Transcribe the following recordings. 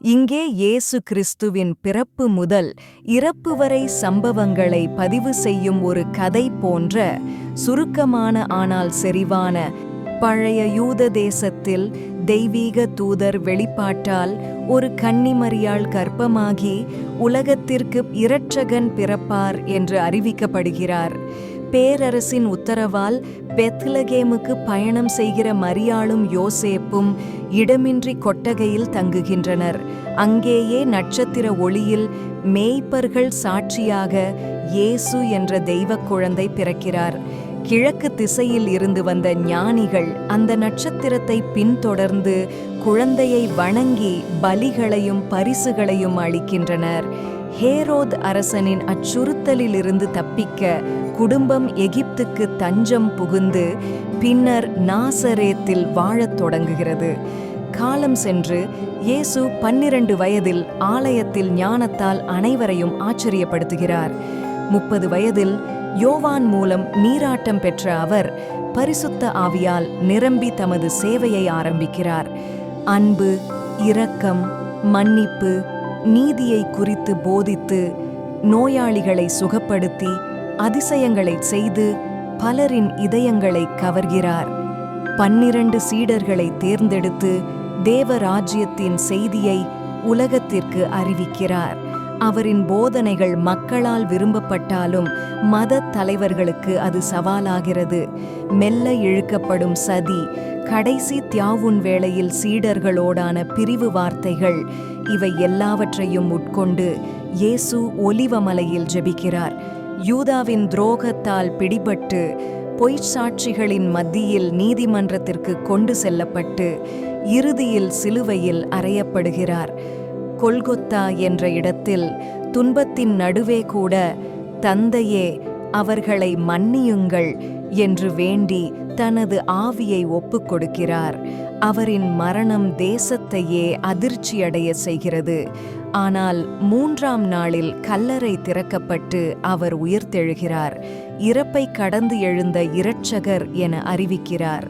இங்கே இயேசு கிறிஸ்துவின் பிறப்பு முதல் இறப்பு வரை சம்பவங்களை பதிவு செய்யும் ஒரு கதை போன்ற சுருக்கமான ஆனால் செறிவான பழைய யூத தேசத்தில் தெய்வீக தூதர் வெளிப்பாட்டால் ஒரு கன்னிமரியாள் கற்பமாகி உலகத்திற்கு இரட்சகன் பிறப்பார் என்று அறிவிக்கப்படுகிறார். பேரரசின் உத்தரவால் பெத்லகேமுக்கு பயணம் செய்கிற மரியாளும் யோசேப்பும் இடமின்றி கொட்டகையில் தங்குகின்றனர். அங்கேயே நட்சத்திர ஒளியில் மேய்ப்பர்கள் சாட்சியாக இயேசு என்ற தெய்வக் குழந்தை பிறக்கிறார். கிழக்கு திசையில் இருந்து வந்த ஞானிகள் அந்த நட்சத்திரத்தை பின்தொடர்ந்து குழந்தையை வணங்கி பலிகளையும் பரிசுகளையும் அளிக்கின்றனர். ஹேரோத் அரசனின் அச்சுறுத்தலிலிருந்து தப்பிக்க குடும்பம் எகிப்துக்கு தஞ்சம் புகுந்து பின்னர் நாசரேத்தில் வாழத் தொடங்குகிறது. காலம் சென்று இயேசு பன்னிரண்டு வயதில் ஆலயத்தில் ஞானத்தால் அனைவரையும் ஆச்சரியப்படுத்துகிறார். முப்பது வயதில் யோவான் மூலம் நீராட்டம் பெற்ற அவர் பரிசுத்த ஆவியால் நிரம்பி தமது சேவையை ஆரம்பிக்கிறார். அன்பு இரக்கம் மன்னிப்பு நீதியை குறித்து போதித்து நோயாளிகளை சுகப்படுத்தி அதிசயங்களை செய்து பலரின் இதயங்களை கவர்கிறார். பன்னிரண்டு சீடர்களை தேர்ந்தெடுத்து தேவராஜ்யத்தின் செய்தியை உலகத்திற்கு அறிவிக்கிறார். அவரின் போதனைகள் மக்களால் விரும்பப்பட்டாலும் மத தலைவர்களுக்கு அது சவாலாகிறது. மெல்ல இழுக்கப்படும் சதி கடைசி தியாவுன் வேளையில் சீடர்களோடான பிரிவு வார்த்தைகள் இவை எல்லாவற்றையும் உட்கொண்டு இயேசு ஒலிவமலையில் ஜெபிக்கிறார். யூதாவின் துரோகத்தால் பிடிபட்டு பொய்ச்சாட்சிகளின் மத்தியில் நீதிமன்றத்திற்கு கொண்டு செல்லப்பட்டு இறுதியில் சிலுவையில் அறையப்படுகிறார். கொல்கொத்தா என்ற இடத்தில் துன்பத்தின் நடுவே கூட தந்தையே அவர்களை மன்னியுங்கள் என்று வேண்டி தனது ஆவியை ஒப்புக்கொடுக்கிறார் அவரின் மரணம் தேசத்தையே அதிர்ச்சியடைய செய்கிறது. ஆனால் மூன்றாம் நாளில் கல்லறை திறக்கப்பட்டு அவர் உயிர்த்தெழுகிறார். இறப்பை கடந்து எழுந்த இரட்சகர் என அறிவிக்கிறார்.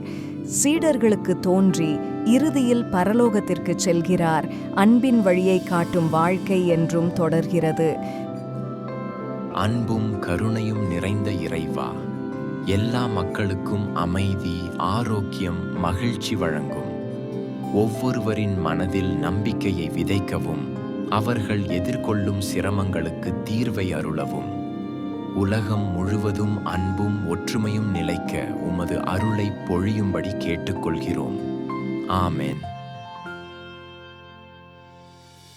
சீடர்களுக்கு தோன்றி இறுதியில் பரலோகத்திற்கு செல்கிறார். அன்பின் வழியை காட்டும் வாழ்க்கை என்றும் தொடர்கிறது. அன்பும் கருணையும் நிறைந்த இறைவா எல்லா மக்களுக்கும் அமைதி ஆரோக்கியம் மகிழ்ச்சி வழங்கும். ஒவ்வொருவரின் மனதில் நம்பிக்கையை விதைக்கவும் அவர்கள் எதிர்கொள்ளும் சிரமங்களுக்கு தீர்வை அருளவும். உலகம் முழுவதும் அன்பும் ஒற்றுமையும் நிலைக்க உமது அருளை பொழியும்படி கேட்டுக்கொள்கிறோம். ஆமேன்.